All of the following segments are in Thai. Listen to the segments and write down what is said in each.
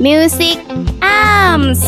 Music Arms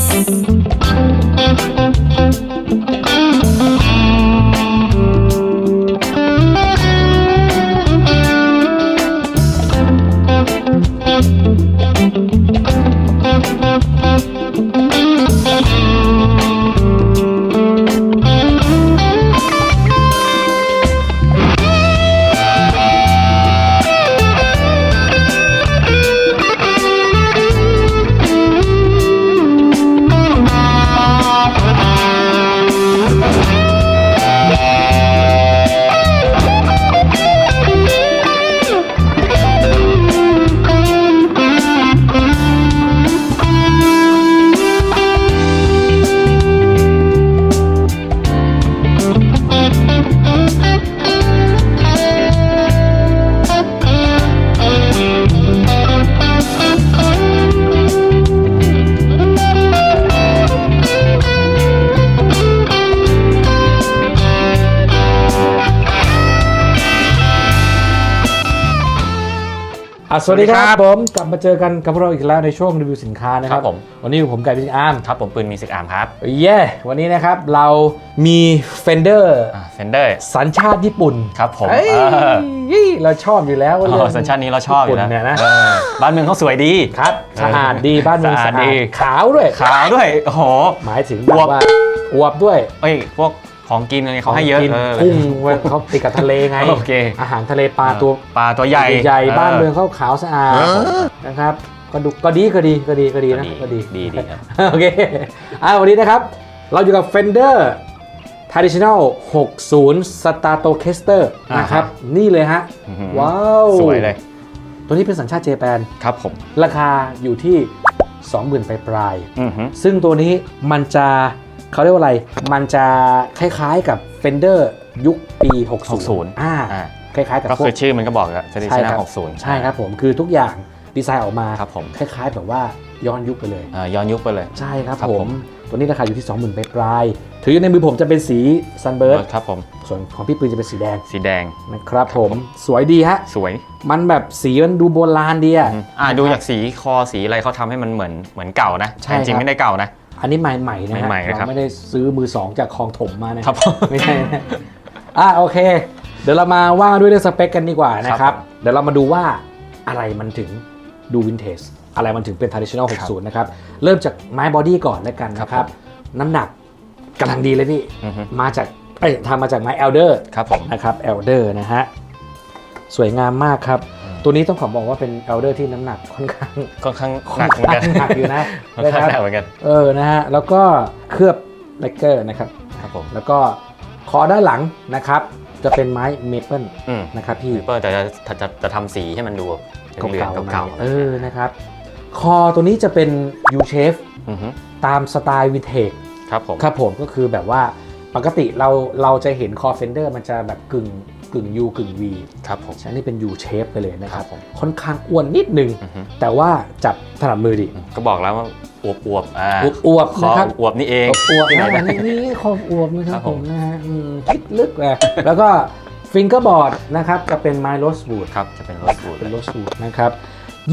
สวัสดีคสวัสดีครัรับบผมกลับมาเจอกันกับพวกเราอีกแล้วในช่วงรีวิวสินค้านะครับครับผมวันนี้อยู่ผมไก่พิจิตรอาร์มครับผมปืนมีสิกอาร์มครับเย้วันนี้นะครับเรามี Fender เฟนเดอร์สัญชาติญี่ปุ่นครับผมเอ้ยเออเราชอบอยู่แล้วอ๋เรื่อสัญชาตินี้เราชอบอยู่ญี่ปุ่นเนี่ยนะเออบ้านเมืองเขาสวยดีครับสะอาดดีบ้านเมืองสะอาสะดอาดีดขาวด้วยขาวด้วยโอ้โหหมายถึงแบอวบบว่าอวบด้วยเอ้ยพวก ของกินอะไรเขาให้เยอะกินเออ กุ้งเว้ยเขาติดกับทะเลไงโอเค อาหารทะเลปลาตัวปลาตัวใหญ่ใหญ่บ้านเมืองเขาขาวสะอาดนะครับก็ดูก็ดีก็ดีก็ดีก็ดีก็นะดีก็ดีดีดีครับโอเคอ่าวันนี้นะครับ เราอยู่กับ Fender Traditional 60 Stratocaster อ่าฮะนะครับ นี่เลยฮะอื้อหือว้าว สวยเลย ตัวนี้เป็นสัญชาติเจแปนครับผม ราคาอยู่ที่ 20,000ปลายปลายๆอือหือซึ่งตัวนี้มันจะ เขาเรียกว่าอะไร มันจะคล้ายๆกับ Fender ยุคปี 60 60 อ่าอ่าคล้ายๆกับก็พวคืกอชื่อมันก็บอกแล้วจะได้ใช่ชนะครับ60 ใช่ครับผมคือทุกอย่างดีไซน์ออกมาครับผม คล้ายๆแบบว่าย้อนยุคไปเลย อ่าย้อนยุคไปเลย ใช่ครับครับผผม ม ตัวนี้ราคาอยู่ที่ 20,000ปลายๆถืออยู่ในมือผมจะเป็นสี Sunbird ครับผมส่วนของพี่ปืนจะเป็นสีแดงสีแดงนะครับผมสวยดีฮะ สวยมันแบบสีมันดูโบราณดีอะอืมอ่าดูจากสีคอสีอะไรเขาทำให้มันเหมือนเหมือนเก่านะใช่แต่จริครังบ ๆไม่ได้เก่านะ อันนี้ใหม่ๆนะฮะใหม่ๆนะครับเราไม่ได้ซื้อมือสองจากคลองถมมานะครับผมไม่ใช่นะอะโอเค เดี๋ยวเรามาว่าด้วยเรื่องสเปคกันดีกว่านะครับเดี๋ยวเรามาดูว่าอะไรมันถึงดูวินเทจอะไรมันถึงเป็น traditional ครับ60 นะครับ เริ่มจากไม้บอดี้ก่อนแล้วกันนะคครัรับ บ น้ำหนักกำลังดีเลยพี่ อือฮึมาจากเอ้ยทำมาจากไม้เอลเดอร์ครับผม นะครับเอลเดอร์นะฮะ สวยงามมากครับ ตัวนี้ต้องขอบอกว่าเป็นเอลเดอร์ที่น้ำหนักค่อนข้างค่อนข้างค่หนัอนกเหมือนกันข้างหนักอยู่นะค่อนนะคข้างรับหนักเหมือนกันเออนะฮะแล้วก็เคลือบเลกเกอร์นะครับครับผมแล้วก็คอด้านหลังนะครับ จะเป็นไม้เมเปิลอืมนะครับพี่เปิดแต่จะจะจะจะทำสีให้มันดูเหลืองๆๆเก่าเออนะครับ คอตัวนี้จะเป็น U shape ๆอือฮึตามสไตล์วินเทจครับผมครับผมก็คือแบบว่าปกติเราเราจะเห็นคอเฟนเดอร์มันจะแบบกึ่ง กึ่ง U กึ่ง V ครับผม ใช่นี่เป็น U shape ไปเลยนะคครัรับบผม ค่อนข้างอ้วนนิดนึง อือฮึแต่ว่าจับถนัดมือดิก็บอกแล้วว่าอวบอวบๆอ่าอวบคๆอนะครับอวบนี่เองอวบที่ๆไหนนะได้นี่นี่คออวบนะคครัรับบผผมมนะฮะอืมคิดลึกเลยแล้วก็ฟิงเกอร์บอร์ดนะครับจะเป็นไม้โรสบูดครับ จะเป็นรถบูดเป็นโรสบูดนะครับ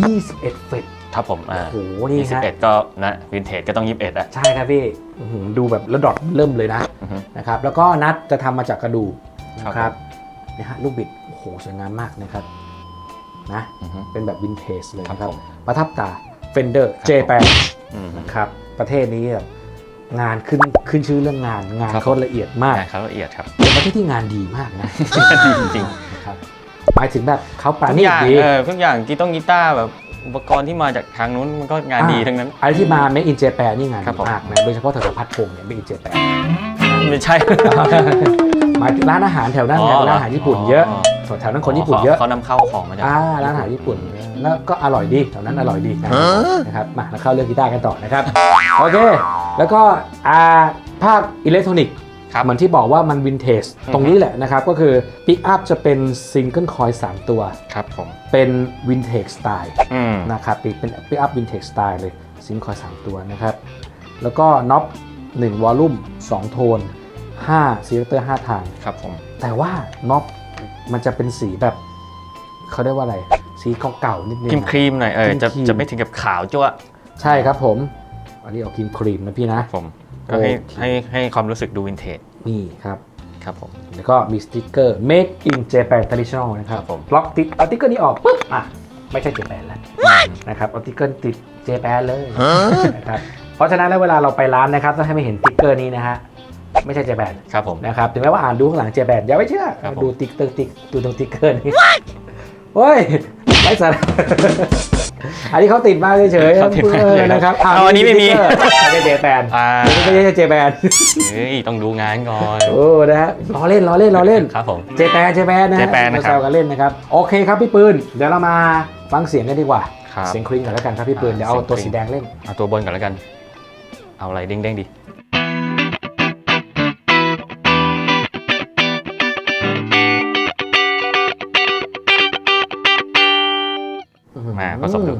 21เฟตครับผมอ่าโอ้โหนี่ยี่สิบฮะเอ็ดก็นะวินเทจก็ต้องยี่สิบเอ็ดอะ ใช่ครับพี่อื้อหือดูแบบระดอดเริ่มเลยนะอือฮึนะครับแล้วก็นัดจะทำมาจากกระดูกนะคครัรับ บ นี่ฮะลูกบิดโอ้โหสวยงามมากนะครับนะอือฮึเป็นแบบวินเทจเลยนะคครัรับบผมประทับตาเฟนเดอร์ครับเจแปนอืมนะครับประเทศนี้แบบงานขึ้นขึ้นชื่อเรื่องงานงานครับเขาละเอียดมากงานเขาละเอียดครับเป็นประเทศที่งานดีมากนะดีจริงนะครับหมายถึงแบบเขาปๆราทุกณีอตย่างดีเออทุกอย่างกีตงกีตาร์แบบอุปกรณ์ที่มาจากทางนู้นมันก็งานดีทั้งนั้นอะไรที่มา Made in Japan นี่งานครัดีบผมมากนะโดยเฉพาะแถวๆพัดพงเนี่ย Made in Japan ไม่ใช่ห มายถึงร้านอาหารแถวนั้นอ๋ไงอเป็นร้านอาหารญี่ปุ่นเยอะอ๋อแถวนั้นคนญี่ปุ่นเยอะเขานำเข้าของมาจาก อ่าร้านอาหารญี่ปุ่นแล้วก็อร่อยดีแถวนั้นอร่อยดีนะนะครับมาแล้วเข้าเรื่องกีตาร์กันต่อนะครับโอเค แล้วก็อ่าภาคอิเล็กทรอนิกส์ครับเหมือนที่บอกว่ามันวินเทจอือฮึตรงนี้แหละนะครับ ก็คือปิกอัพจะเป็นซิงเกิลคอย3ตัว ครับผม เป็นวินเทจสไตล์ อืม นะครับเป็นปิกอัพวินเทจสไตล์เลยซิงคอย3ตัวนะครับ แล้วก็น็อป1วอลลุ่ม2โทน 5ซีเลคเตอร์5ทาง ครับผม แต่ว่าน็อปมันจะเป็นสีแบบเขาเรียกว่าอะไร สีเก่าๆนิดนึงครีมอะครีมๆหน่อยเออจะครีมๆจะไม่ถึงกับขาวจ้วะใช่ครับผม อันนี้ออกครีมครีมนะพี่นะผมก็ให้โอเคให้ให้ความรู้สึกดูวินเทจนี่ครับครับผมแล้วก็มีสติกเกอร์ Make in Japan Traditional นะครับครับผมล็อกติดเอาสติกเกอร์นี้ออกปุ๊บอะไม่ใช่เจแปนแล้วนะครับเอาสติกเกอร์ติดเจแปนเลยนะครับเพราะฉะนั้นแล้วเวลาเราไปร้านนะครับต้องให้ไม่เห็นสติกเกอร์นี้นะฮะ ไม่ใช่เจแปนครับผมนะครับถึงแม้ว่าอ่านดูข้างหลังเจแปนอย่าไปเชื่อครับผมดูติ๊กเตอร์ติ๊กดูตรงติ๊กเกอร์นี้โอ้ยไร้สาระอันนี้เขาติดมาเฉยๆเขาติดมาเออเฉยๆนะครับเอาอันนี้ไม่มีสติ๊กเกอร์ไม่ใช่เจแปนอ่าไม่ใช่เจแปนเฮ้ยต้องดูงานก่อนโอ้นะฮะล้อเล่นล้อเล่นล้อเล่นครับผมเจแปนเจแปนนะฮะเจแปนนะครับมาแซวกันเล่นนะครับโอเคครับพี่ปืนเดี๋ยวเรามาฟังเสียงกันดีกว่าครับเสียงคลิงก่อนแล้วกันครับพี่ปืนอ่าเดี๋ยวเอาเสียงตัวคลิงสีแดงเล่นเอาตัวบนก่อนแล้วกัน เอาอะไรเด้งๆดี ผสมดู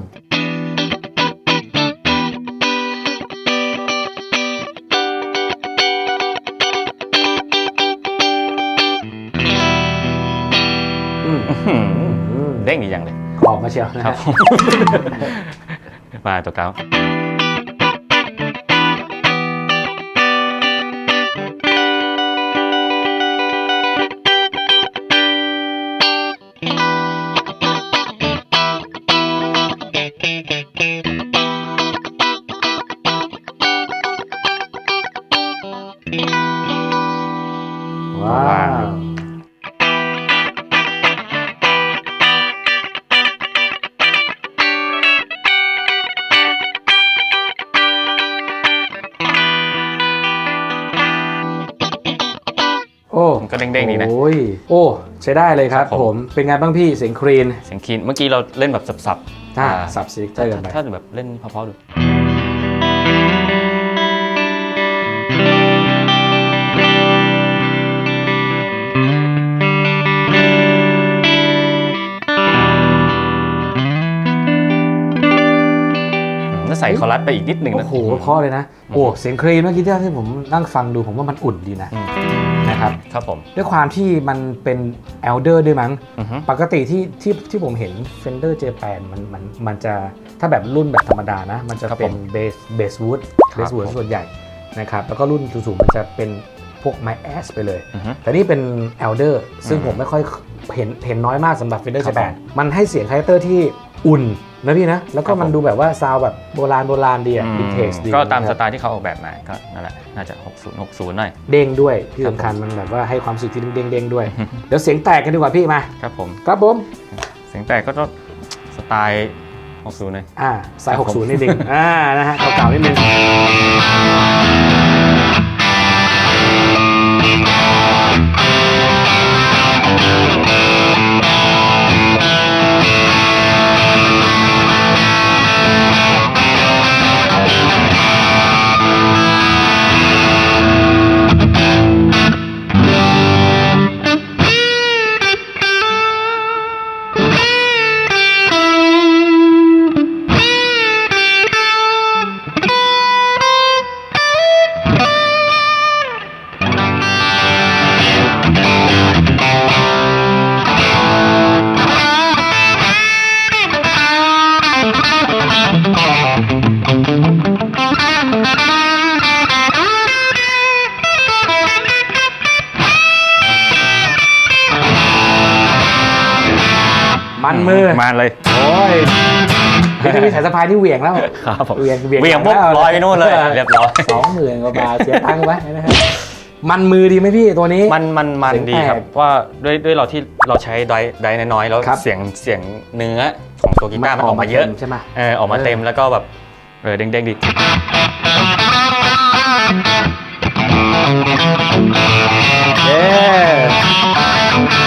อืมอื้อหืออืมเด้งดีอย่างเลยขอบมาเชียวนะครัฮะบผมมาตัวเก้า ว้าวโอ้มันก็เด้งๆดีนะ โอ้ยโอ้ ใช้ได้เลยครับครับผผม ม เป็นไงบ้างพี่เสียงครีนเสียงคีนเมื่อกี้เราเล่นแบบสับๆอ่าอ่าสับสติกเกอร์กันไปถ้าแบบเล่นเพราะๆดู คอรัสไปอีกนิดหนึ่งโอ้นะโหเพราะเลยนะโอ้เสียงครีนเมื่อกี้ที่ผมนั่งฟังดูผมว่ามันอุ่นดีนะอืมนะครับครับผมด้วยความที่มันเป็น elder ด้วยมั้งอือฮึปกติที่ที่ที่ผมเห็น Fender Japan มันมันมันจะถ้าแบบรุ่นแบบธรรมดานะ มันจะครับเป็นผมเบสเบสวูดครับเบสวูดผมส่วนใหญ่นะครับแล้วก็รุ่นสูงๆมันจะเป็นพวกไม้แอสไปเลยอือฮึแต่นี่เป็น elder ซึ่งอืมผมไม่ค่อยเห็นเห็นน้อยมากสำหรับ Fender ครับ Japan มันให้เสียงคาแรคเตอร์ที่อุ่น นะพี่นะ แล้วก็ครับมันผมดูแบบว่าซาวแบบโบราณโบราณดีอะอืมวินเทจดีก็ตามนะคสรับไตล์ที่เขาออกแบบมาก็นั่นแหละน่าจะ 60 60 หน่อย เด้งด้วยที่ครับสำคัญมันแบบว่าให้ความรู้สึกที่เด้งๆด้วยอือฮึเดี๋ยวเสียงแตกกันดีกว่าพี่มา ครับผม ครับผม เสียงแตกก็ต้องสไตล์ 60เลยอ่าสายครับผม60 นิดนึงอ่านะฮะเก่าๆนิดนึง มันมือมาเลย โอ้ยนี่จะมีสายสะพายที่เหวี่ยงแล้วครับผมเหวี่ยงเหวี่ยงเหวี่ยงปุ๊บแล้วลอยไปนู่นเลย เรียบร้อยสองหมื่นกว่าบาทเสียตังค์ไปนะฮะมันมือดีไหมพี่ตัวนี้ มันมันมันเสียงดีครับแตกว่าด้วยด้วยเราที่เราใช้ไดร์ไดร์น้อยๆแล้วครับเสียงเสียงเนื้อของตัวกีตาร์มันออกมาเยอะต็ใช่ไหมเออออกมาเต็มแล้วก็แบบเออเด้งๆดีเย้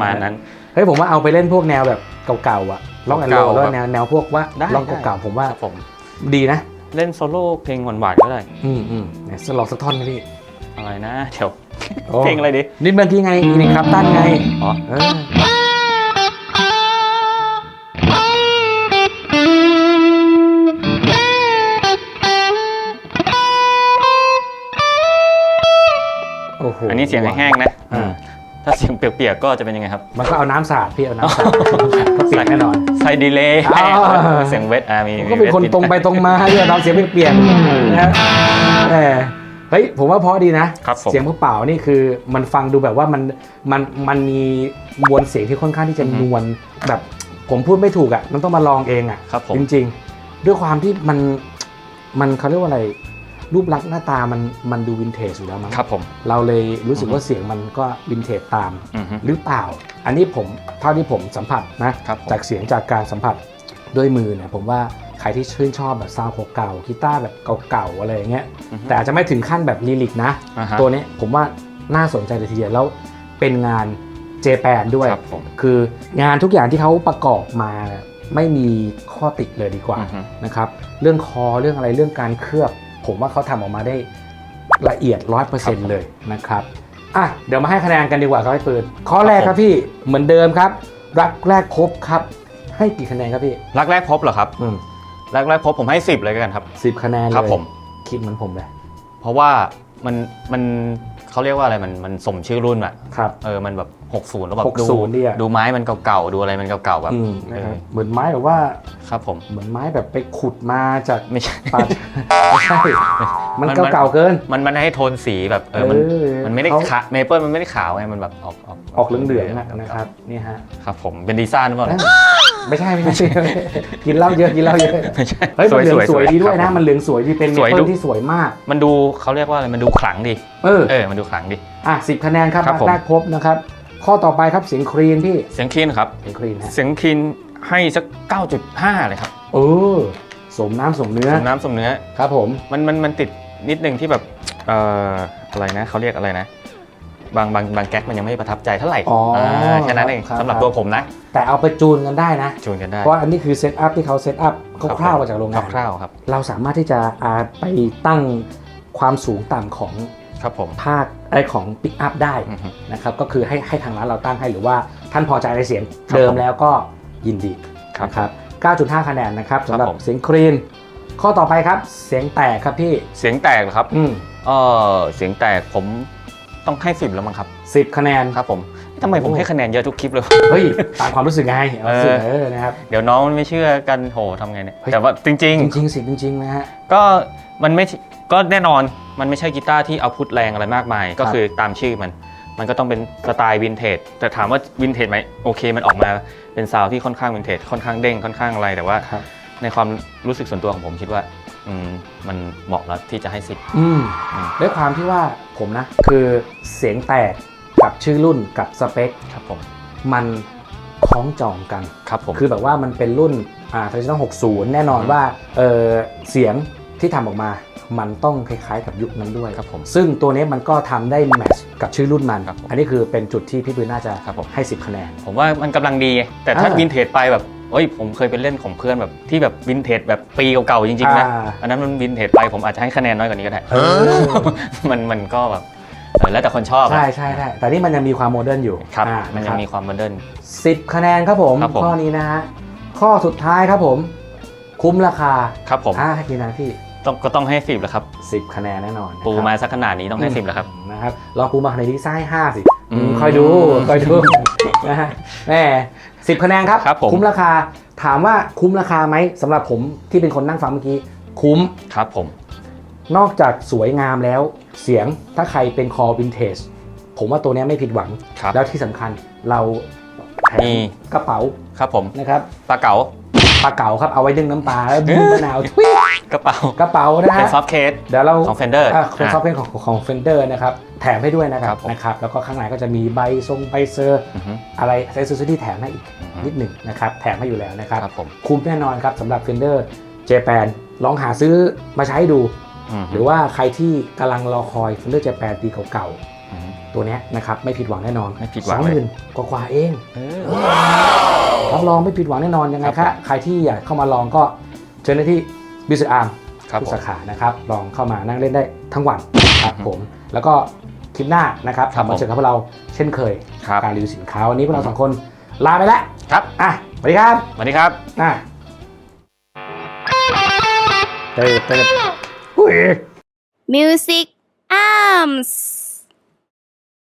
ประมาณนั้น เฮ้ยผมว่าเอาไปเล่นพวกแนวแบบเก่าๆอะล็อกแอนด์โรเก่าๆแล้วแบบแนวแนวพวกว่าได้ล็อกได้เก่าๆผมว่าครับผมดีนะ เล่นโซโล่เพลงหวานๆก็ได้ อืมอืมเนี่ยสลอกสักท่อนนะพี่อะไรนะเดี๋ยวโอ้เพลงอะไรดีนิดเมื่อกี้ไงอีนิครับตั้นไงอ๋อเออโอ้โหอันนี้เสียงแห้งๆนะอ่าอืมถ้าเสียงเปียกๆก็จะเป็นยังไงครับ มันก็เอาน้ำสาดพี่เอาน้ำสาดก็เปียกแน่นอน ใส่ดีเลย์อ่าเสียงเวทอ่ามีก็เป็นคนตรงไปตรงมาเรื่องเราเสียงเปลี่ยนๆนะแหมเฮ้ยผมว่าเพราะดีนะ ครับผม เสียงเปล่าๆนี่คือมันฟังดูแบบว่ามันมันมันมีมวลเสียงที่ค่อนข้างที่จะอือฮึนวลแบบผมพูดไม่ถูกอะมันต้องมาลองเองอะครับผมจริงๆ ด้วยความที่มันมันเขาเรียกว่าอะไร รูปลักษณ์หน้าตามันมันดูวินเทจอยู่แล้วมั้งครับผม เราเลยรู้สึกอือฮึว่าเสียงมันก็วินเทจตามอือฮึ หรือเปล่า อันนี้ผมเท่าที่ผมสัมผัสนะครับผม จากเสียงจากการสัมผัสด้วยมือเนี่ยผมว่าใครที่ชื่นชอบแบบซาวด์เก่าๆกีตาร์แบบเก่าๆอะไรอย่างเงี้ยอือฮึ แต่อาจจะไม่ถึงขั้นแบบลิลิกนะ อ่าฮะตัวเนี้ยผมว่าน่าสนใจเลยทีเดียวแล้วเป็นงานเจแปนด้วย ครับผมคืองานทุกอย่างที่เขาประกอบมาเนี่ยไม่มีข้อติเลยดีกว่าอือฮึนะครับ เรื่องคอเรื่องอะไรเรื่องการเคลือบ ผมว่าเขาทำออกมาได้ละเอียด100%เลยนะครับอะเดี๋ยวมาให้คะแนนกันดีกว่าครับพี่ปืนข้อแรกครับพี่เหมือนเดิมครับ รักแรกครบครับ ให้กี่คะแนนครับพี่ รักแรกพบเหรอครับอืมรักแรกพบผมให้ 10 เลยกันครับสิบคะแนนเลยครับผมคิดเหมือนผมเลย เพราะว่ามันมัน เขาเรียกว่าอะไรมันมันสมชื่อรุ่นอะครับ เออมันแบบ60แล้วแบบดู60ดีอะดูไม้มันเก่าๆดูอะไรมันเก่าๆแบบอืมเอนะครับอเหมือนไม้แบบว่าครับผมเหมือนไม้แบบไปขุดมาจากไม่ใช่ ป่าไม่ใช่มันมัน เก่าๆเกิน มันมันให้โทนสีแบบเออมันเออมันไม่ได้เขา ขาวเมเปิลมันไม่ได้ขาวไงมันแบบออกออกออกเหลืองๆอะนะครับนี่ฮะ ครับผมเป็นดีไซ่านหรือเปล่าเอ้ย ไม่ใช่ไม่ใช่ กินเหล้าเยอะกินเหล้าเยอะไม่ใช่เฮ้ยมันเหลืองสวยดีด้วยคนะรับผมมันเหลืองสวยดีเป็นเมสวยเปิดูลที่สวยมาก มันดูเขาเรียกว่าอะไรมันดูขลังดีเออเออมันดูขลังดีอะสิบคะแนนครับครับผมแรกพบนะครับ ข้อต่อไปครับเสียงครีนพี่เสียงคลีนครับเสียงครีนฮะเสียงคลีนให้สัก 9.5 เลยครับเออสมน้ำสมเนื้อสมน้ำสมเนื้อครับผมมันมันมันติดนิดนึงที่แบบเอ่ออะไรนะเขาเรียกอะไรนะ บางบางบางแก๊กมันยังไม่ประทับใจเท่าไหร่อ๋ออ่าแค่นั้นเองครับ สำหรับครับตัวผมนะแต่เอาไปจูนกันได้นะจูนกันได้เพราะอันนี้คือเซตอัพที่เขาเซตอัพคร่าวๆมาจากโรงงาน คร่าวๆครับเราสามารถที่จะอาไปตั้งความสูงต่ำของครับผมภาคไอยของปิกอัพได้อือฮึ นะครับก็คือให้ให้ทางร้านเราตั้งให้หรือว่าท่านพอใจในเสียงครับเดิมผมแล้วก็ยินดีครับนะครับ9.5 คะแนนนะครับสำหรับผม เสียงครีน ข้อต่อไปครับเสียงแตกครับพี่เสียงแตกเหรอครับ อืม เออเสียงแตกผม ต้องให้สิบแล้วมั้งครับสิบคะแนน ครับผมทำไมผมโอ้ให้คะแนนเยอะทุกคลิปเลย เฮ้ย ตามความรู้สึกไงเอาเออเสนอนะครับ เดี๋ยวน้องมันไม่เชื่อกันโหทำไงเนี่ยเฮ้ยแต่ว่าจริงจริงๆสิจริงๆนะฮะๆก็มันไม่ใช่ก็แน่นอนมันไม่ใช่กีตาร์ที่เอาพุทแรงอะไรมากมาย ก็คือตามชื่อมัน มันก็ต้องเป็นสไตล์วินเทจ แต่ถามว่าวินเทจไหมโอเค มันออกมาเป็นซาวด์ที่ค่อนข้างวินเทจ ค่อนข้างเด้ง ค่อนข้างอะไร แต่ว่าครับในความรู้สึกส่วนตัวของผมคิดว่า อืมมันเหมาะแล้วที่จะให้สิบอืมอืม ด้วยความที่ว่าผมนะ คือเสียงแตกกับชื่อรุ่นกับสเปค ครับผม มันคล้องจองกัน ครับผม คือแบบว่ามันเป็นรุ่นอ่าทร i 6 60 แน่นอนอืม ว่าเออเสียงที่ทำออกมา มันต้องคล้ายๆกับยุคนั้นด้วย ครับผม ซึ่งตัวนี้มันก็ทำได้แมทช์กับชื่อรุ่นมัน ครับผมอันนี้คือเป็นจุดที่พี่ปืนน่าจะครับผม ให้ 10 คะแนน ผมว่ามันกำลังดีไงแต่ถ้าอ่า วินเทจไปแบบ เอ้ยผมเคยไปเล่นของเพื่อนแบบที่แบบวินเทจแบบปีเก่าๆจริงๆนะอ่า อันนั้นมันวินเทจไปผมอาจจะให้คะแนนน้อยกว่านี้ก็ได้เออมันมันก็แบบเออแล้วแต่คนชอบอะใช่ใช่ใช่แต่นี่มันยังมีความโมเดิร์นอยู่ครับ อ่ามันยังมีความโมเดิร์น สิบคะแนนครับผม ครับผม ข้อนี้นะฮะข้อสุดท้ายครับผม คุ้มราคาครับผมอ่าให้กี่นะพี่ต้องก็ต้องให้สิบแล้วครับ สิบคะแนนแน่นอนนะครับ ปูมาสักขนาดนี้ต้องให้สิบแล้วครับ นะครับลองปูมาขนาดนี้ซ่าให้ห้าสิอืม คอยดูคอยดูนะฮะแม่ สิบคะแนนครับ ครับผม คุ้มราคา ถามว่าคุ้มราคาไหมสำหรับผมที่เป็นคนนั่งฟังเมื่อกี้ คุ้ม ครับผม นอกจากสวยงามแล้ว เสียงถ้าใครเป็นคอวินเทจผมว่าตัวเนี้ยไม่ผิดหวัง ครับ แล้วที่สำคัญเราแถมีมกระเป๋าครับผมนะครับปลาเก๋า ปลาเก๋าครับเอาไว้นึ่งน้ำปลาแล้วบุ้มมะนาวทุยกระเป๋ากระเป๋านะเป็นฮะซอฟต์เคส เดี๋ยวเราของ Fender อะเป็นอะซอฟต์เป็นของของเฟนเดอร์นะครับแถมให้ด้วยนะครัครับบผม นะครับแล้วก็ข้างในก็จะมีใบทรงใบเซอร์ อือฮึอะไรเซสซิที่แถมให้อีกอือฮึนิดหนึ่งนะครับแถมให้อยู่แล้วนะครับ ครับผมคุ้มแน่นอนครับสำหรับ Fender Japan ลองหาซื้อมาใช้ดู มหรือว่าใครที่กำลังรอคอย Fender Japan ปีเก่าอือฮึ ๆตัวเนี้ยนะครับไม่ผิดหวังแน่นอนไม่ผิดหวังสองเลยหมื่นกว่าๆเอง เออ รับรองไม่ผิดหวังแน่นอนยังไงครัคะบผมใครที่อยากเข้ามาลองก็เชิญได้ที่บิสอาร์มครับทุผกมสาขานะครับลองเข้ามานั่งเล่นได้ทั้งวันครับอือฮึผมแล้วก็คลิปหน้านะครับครับกลับมาผมเจอกับพวกเราเช่นเคยครับ การรีวิวสินค้าวันนี้พวกเราสองคนลาไปแล้วครับอะสวัสดีครับสวัสดีครับ อะเติร์ดเติร์ดอุ้ย Music Arms